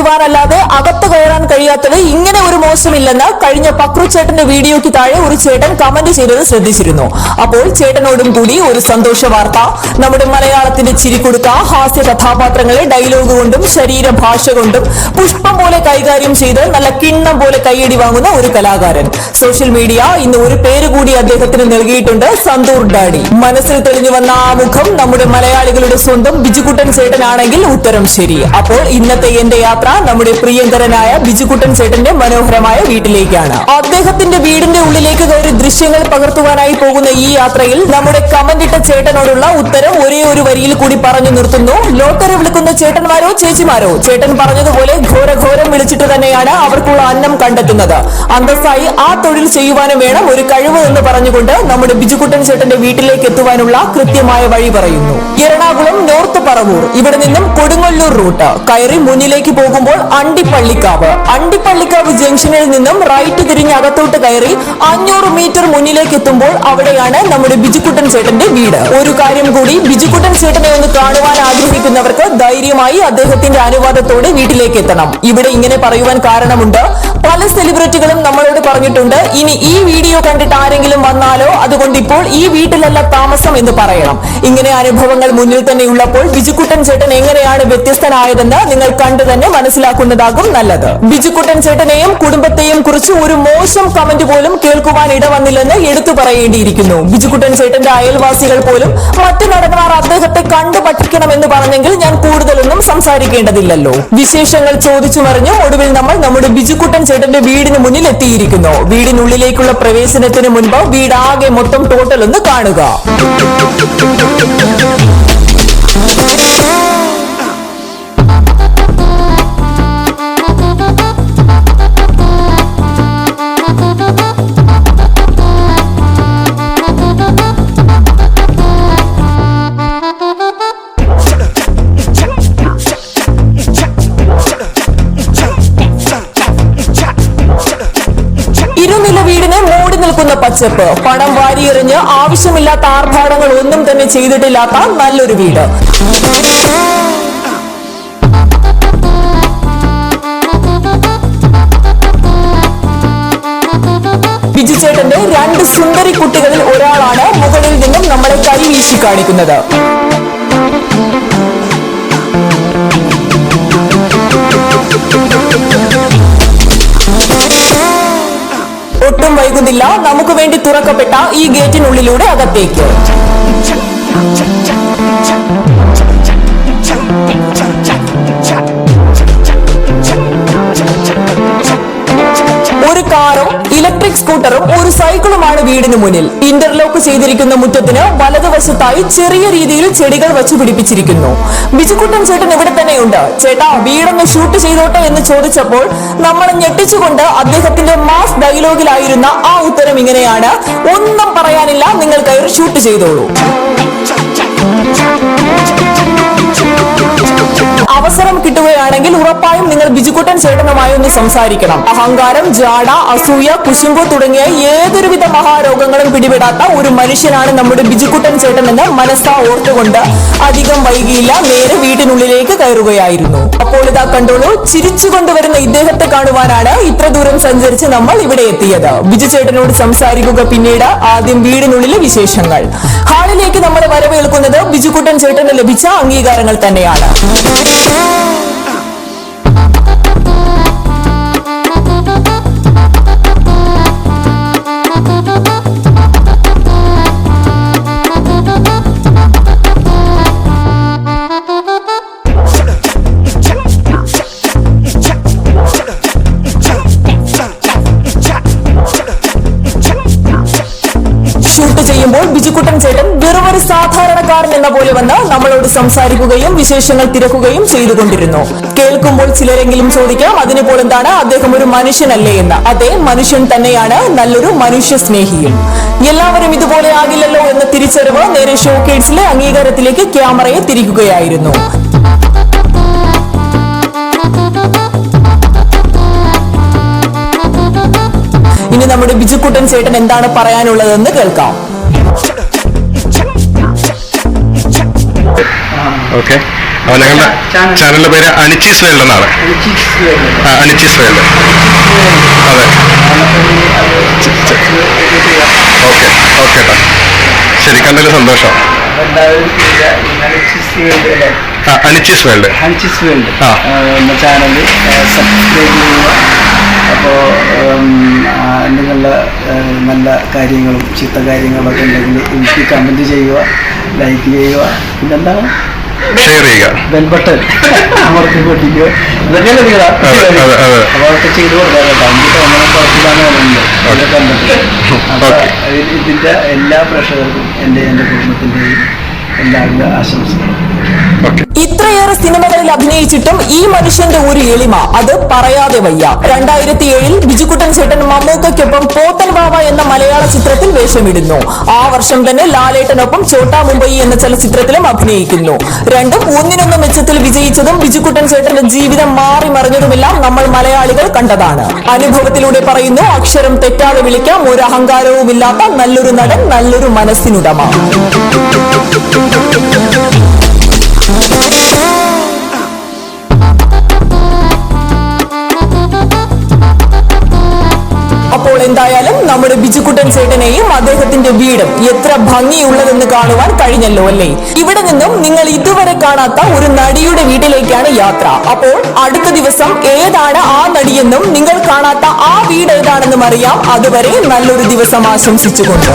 വിളിക്കുവാനല്ലാതെ അകത്ത് കയറാൻ കഴിയാത്തത് ഇങ്ങനെ ഒരു മോശമില്ലെന്ന് കഴിഞ്ഞ പക്രു ചേട്ടന്റെ വീഡിയോയ്ക്ക് താഴെ ഒരു ചേട്ടൻ കമന്റ് ചെയ്തത് ശ്രദ്ധിച്ചിരുന്നു. അപ്പോൾ ചേട്ടനോടും കൂടി ഒരു സന്തോഷ വാർത്ത. നമ്മുടെ മലയാളത്തിന്റെ ചിരിക്കൊടുക്ക ഹാസ്യ കഥാപാത്രങ്ങളെ ഡയലോഗ് കൊണ്ടും ശരീരഭാഷ കൊണ്ടും പുഷ്പം പോലെ കൈകാര്യം ചെയ്ത് നല്ല കിണ്ണം പോലെ കൈയടി വാങ്ങുന്ന ഒരു കലാകാരൻ. സോഷ്യൽ മീഡിയ ഇന്ന് ഒരു പേര് കൂടി അദ്ദേഹത്തിന് നൽകിയിട്ടുണ്ട് സന്തൂർ ഡാഡി. മനസ്സിൽ തെളിഞ്ഞു വന്ന ആ മുഖം നമ്മുടെ മലയാളികളുടെ സ്വന്തം ബിജുകുട്ടൻ ചേട്ടനാണെങ്കിൽ ഉത്തരം ശരി. അപ്പോൾ ഇന്നത്തെ എന്റെ യാത്ര നമ്മുടെ പ്രിയങ്കരനായ ബിജുകുട്ടൻ ചേട്ടന്റെ മനോഹരമായ വീട്ടിലേക്കാണ്. അദ്ദേഹത്തിന്റെ വീടിന്റെ ഉള്ളിലേക്ക് കയറി ദൃശ്യങ്ങൾ പകർത്തുവാനായി പോകുന്ന ഈ യാത്രയിൽ നമ്മുടെ കമന്റിട്ട ചേട്ടനോടുള്ള ഉത്തരം ഒരേ ഒരു വരിയിൽ കൂടി പറഞ്ഞു നിർത്തുന്നു. ലോട്ടറി വിളിക്കുന്ന ചേട്ടന്മാരോ ചേച്ചിമാരോ? ചേട്ടൻ പറഞ്ഞതുപോലെ ഘോരഘോരം വിളിച്ചിട്ട് തന്നെയാണ് അവർക്കുള്ള അന്നം കണ്ടെത്തുന്നത്. അന്തസ്സായി ആ തൊഴിൽ ചെയ്യുവാനും വേണം ഒരു കഴിവ് എന്ന് പറഞ്ഞുകൊണ്ട് നമ്മുടെ ബിജുകുട്ടൻ ചേട്ടന്റെ വീട്ടിലേക്ക് എത്തുവാനുള്ള കൃത്യമായ വഴി പറയുന്നു. എറണാകുളം നോർത്ത് പറവൂർ. ഇവിടെ നിന്നും കൊടുങ്ങല്ലൂർ റൂട്ട്. കയറി മുന്നിലേക്ക് പോകുമ്പോൾ അണ്ടിപ്പള്ളിക്കാവ്. അണ്ടിപ്പള്ളിക്കാവ് ജംഗ്ഷനിൽ നിന്നും റൈറ്റ് തിരിഞ്ഞ് അകത്തോട്ട് കയറി അഞ്ഞൂറ് മീറ്റർ മുന്നിലേക്ക് എത്തുമ്പോൾ അവിടെയാണ് നമ്മുടെ ബിജുക്കുട്ടൻ ചേട്ടന്റെ വീട്. ഒരു കാര്യം കൂടി ബിജുക്കുട്ടൻ ചേട്ടനെ ഒന്ന് കാണുവാൻ ആഗ്രഹിക്കുന്നവർക്ക് ധൈര്യമായി അദ്ദേഹത്തിന്റെ അനുവാദത്തോടെ വീട്ടിലേക്ക് എത്തണം. ഇവിടെ ഇങ്ങനെ പറയുവാൻ കാരണമുണ്ട് പല സെലിബ്രിറ്റികളും നമ്മളോട് പറഞ്ഞിട്ടുണ്ട്. ഇനി ഈ വീഡിയോ കണ്ടിട്ട് ആരെങ്കിലും വന്നാലോ അതുകൊണ്ട് ഇപ്പോൾ ഈ വീട്ടിലല്ല താമസം എന്ന് പറയണം. ഇങ്ങനെ അനുഭവങ്ങൾ മുന്നിൽ തന്നെ ഉള്ളപ്പോൾ ബിജുക്കുട്ടൻ ചേട്ടൻ എങ്ങനെയാണ് വ്യത്യസ്തനായതെന്ന് നിങ്ങൾ കണ്ടു തന്നെ മനസ്സിലാക്കുന്നതാകും നല്ലത്. ബിജുക്കുട്ടൻ ചേട്ടനെയും കുടുംബത്തെയും കുറിച്ച് ഒരു മോശം കമന്റ് പോലും കേൾക്കുവാൻ ഇടവന്നില്ലെന്ന് എടുത്തു പറയേണ്ടിയിരിക്കുന്നു. ബിജുക്കുട്ടൻ ചേട്ടന്റെ അയൽവാസികൾ പോലും മറ്റു നടന്മാർ അദ്ദേഹത്തെ കണ്ടു പഠിക്കണം എന്ന് പറഞ്ഞെങ്കിൽ ഞാൻ കൂടുതലൊന്നും സംസാരിക്കേണ്ടതില്ലല്ലോ. വിശേഷങ്ങൾ ചോദിച്ചു മറിഞ്ഞു ഒടുവിൽ നമ്മൾ നമ്മുടെ ബിജുക്കുട്ടൻ ചേട്ടന്റെ വീടിന് മുന്നിൽ എത്തിയിരിക്കുന്നു വീടിനുള്ളിലേക്കുള്ള പ്രവേശനത്തിന് മുൻപ് വീടാകെ മൊത്തം ടോട്ടൽ ഒന്ന് കാണുക. ഇരുനില വീടിനെ മൂടി നിൽക്കുന്ന പച്ചപ്പ്. പണം വാരിയെറിഞ്ഞ് ആവശ്യമില്ലാത്ത ആർഭാടങ്ങൾ ഒന്നും തന്നെ ചെയ്തിട്ടില്ലാത്ത നല്ലൊരു വീട്. ചേട്ടന്റെ രണ്ട് സുന്ദരി കുട്ടികളിൽ ഒരാളാണ് മുകളിൽ നിന്നും നമ്മളെ കൈവീശി കാണിക്കുന്നത്. ഒട്ടും നമുക്ക് വേണ്ടി തുറക്കപ്പെട്ട ഈ ഗേറ്റിനുള്ളിലൂടെ അകത്തേക്ക്. സ്കൂട്ടറും ഒരു സൈക്കിളുമാണ് വീടിന് മുന്നിൽ. ഇന്റർലോക്ക് ചെയ്തിരിക്കുന്ന മുറ്റത്തിന് വലതുവശത്തായി ചെറിയ രീതിയിൽ ചെടികൾ വച്ചു പിടിപ്പിച്ചിരിക്കുന്നു. ബിജുക്കുട്ടൻ ചേട്ടൻ ഇവിടെ തന്നെയുണ്ട്. ചേട്ടാ വീടൊന്ന് ഷൂട്ട് ചെയ്തോട്ടെ എന്ന് ചോദിച്ചപ്പോൾ നമ്മളെ ഞെട്ടിച്ചുകൊണ്ട് അദ്ദേഹത്തിന്റെ മാസ് ഡയലോഗിലായിരുന്ന ആ ഉത്തരം ഇങ്ങനെയാണ്. ഒന്നും പറയാനില്ല നിങ്ങൾ കയറി ഷൂട്ട് ചെയ്തോളൂ. അവസരം കിട്ടുകയാണെങ്കിൽ ഉറപ്പായും നിങ്ങൾ ബിജുക്കുട്ടൻ ചേട്ടനുമായി ഒന്ന് സംസാരിക്കണം. അഹങ്കാരം ജാട അസൂയ കുശുമ്പ് തുടങ്ങിയ ഏതൊരുവിധ മഹാരോഗങ്ങളും പിടിപെടാത്ത ഒരു മനുഷ്യനാണ് നമ്മുടെ ബിജുക്കുട്ടൻ ചേട്ടൻ എന്ന് മനസ്സാ ഓർത്തുകൊണ്ട് അധികം വൈകിയില്ല നേരെ വീട്ടിനുള്ളിലേക്ക് കയറുകയായിരുന്നു. അപ്പോൾ ഇതാ കണ്ടോളൂ ചിരിച്ചുകൊണ്ട് വരുന്ന ഇദ്ദേഹത്തെ കാണുവാനാണ് ഇത്ര ദൂരം സഞ്ചരിച്ച് നമ്മൾ ഇവിടെ എത്തിയത്. ബിജു ചേട്ടനോട് സംസാരിക്കുക പിന്നീട് ആദ്യം വീടിനുള്ളിലെ വിശേഷങ്ങൾ. ഹാളിലേക്ക് നമ്മൾ വരവേൽക്കുന്നത് ബിജുക്കുട്ടൻ ചേട്ടന് ലഭിച്ച അംഗീകാരങ്ങൾ തന്നെയാണ്. സാധാരണക്കാരൻ എന്ന പോലെ വന്ന് നമ്മളോട് സംസാരിക്കുകയും വിശേഷങ്ങൾ തിരക്കുകയും ചെയ്തുകൊണ്ടിരുന്നു. കേൾക്കുമ്പോൾ ചിലരെങ്കിലും ചോദിക്കാം അതിനിപ്പോൾ എന്താണ്? അദ്ദേഹം ഒരു മനുഷ്യനല്ലേ? എന്ന്. അതെ മനുഷ്യൻ തന്നെയാണ് നല്ലൊരു മനുഷ്യ സ്നേഹിയും എല്ലാവരും ഇതുപോലെ ആകില്ലല്ലോ എന്ന തിരിച്ചറിവ് നേരെ ഷോക്കേഡ്സിലെ അംഗീകാരത്തിലേക്ക് ക്യാമറയെ തിരിക്കുകയായിരുന്നു. ഇനി നമ്മുടെ ബിജുക്കുട്ടൻ ചേട്ടൻ എന്താണ് പറയാനുള്ളതെന്ന് കേൾക്കാം. ഓക്കെ. അപ്പോൾ ഞങ്ങളുടെ ചാനൽ. ചാനലിന്റെ പേര് അനിച്ചീസ് വേൾഡ് എന്നാണ്. ആ അനിച്ചീസ് വേൾഡ്. അതെ. ഓക്കെ. ഓക്കെ ഏട്ടാ ശരി കണ്ടതിൽ സന്തോഷം. അനിച്ചീസ് വേൾഡ് ഹൺചിസ് വേൾഡ്. ആ. ചാനൽ സബ്സ്ക്രൈബ് ചെയ്യുക. കാര്യങ്ങളും ചീത്ത കാര്യങ്ങളൊക്കെ ഉണ്ടെങ്കിൽ എനിക്ക് കമന്റ് ചെയ്യുക ലൈക്ക് ചെയ്യുക. പിന്നെന്താണ്? ഷെയർ ചെയ്യുക. ബെൽ ബട്ടൺ അമർത്തി പൊട്ടിക്കുക. ഇതൊക്കെയല്ലേ. അപ്പോൾ അതൊക്കെ ചെയ്ത് കൊടുക്കാം കേട്ടോ എനിക്ക് കണ്ടിട്ട്. അപ്പോൾ ഇതിന്റെ എല്ലാ പ്രേക്ഷകർക്കും എന്റെ എന്റെ കുടുംബത്തിന്റെയും എല്ലാവരുടെ ആശംസകളും. ഓക്കെ. ഇത്രയേറെ സിനിമകളിൽ അഭിനയിച്ചിട്ടും ഈ മനുഷ്യന്റെ ഒരു എളിമ അത് പറയാതെ വയ്യ. രണ്ടായിരത്തി ഏഴിൽ ബിജുക്കുട്ടൻ ചേട്ടൻ മമ്മൂക്കയ്ക്കൊപ്പം പോത്തൻ ബാബ എന്ന മലയാള ചിത്രത്തിൽ വേഷമിടുന്നു. ആ വർഷം തന്നെ ലാലേട്ടനൊപ്പം ചോട്ടാ മുംബൈ എന്ന ചലച്ചിത്രത്തിലും അഭിനയിക്കുന്നു. രണ്ടും ഒന്നിനൊന്ന് മെച്ചത്തിൽ വിജയിച്ചതും ബിജുക്കുട്ടൻ ചേട്ടന്റെ ജീവിതം മാറി മറിഞ്ഞതുമെല്ലാം നമ്മൾ മലയാളികൾ കണ്ടതാണ്. അനുഭവത്തിലൂടെ പറയുന്നു അക്ഷരം തെറ്റാതെ വിളിക്കാം ഒരു അഹങ്കാരവുമില്ലാത്ത നല്ലൊരു നടൻ നല്ലൊരു മനസ്സിനുടമ. എന്തായാലും നമ്മുടെ ബിജുക്കുട്ടൻ ചേട്ടനെയും അദ്ദേഹത്തിന്റെ വീടും എത്ര ഭംഗിയുള്ളതെന്ന് കാണുവാൻ കഴിഞ്ഞല്ലോ അല്ലേ? ഇവിടെ നിന്നും നിങ്ങൾ ഇതുവരെ കാണാത്ത ഒരു നടിയുടെ വീട്ടിലേക്കാണ് യാത്ര. അപ്പോൾ അടുത്ത ദിവസം ഏതാണ് ആ നടിയെന്നും നിങ്ങൾ കാണാത്ത ആ വീട് ഏതാണെന്നും അറിയാം. അതുവരെ നല്ലൊരു ദിവസം ആശംസിച്ചുകൊണ്ട്.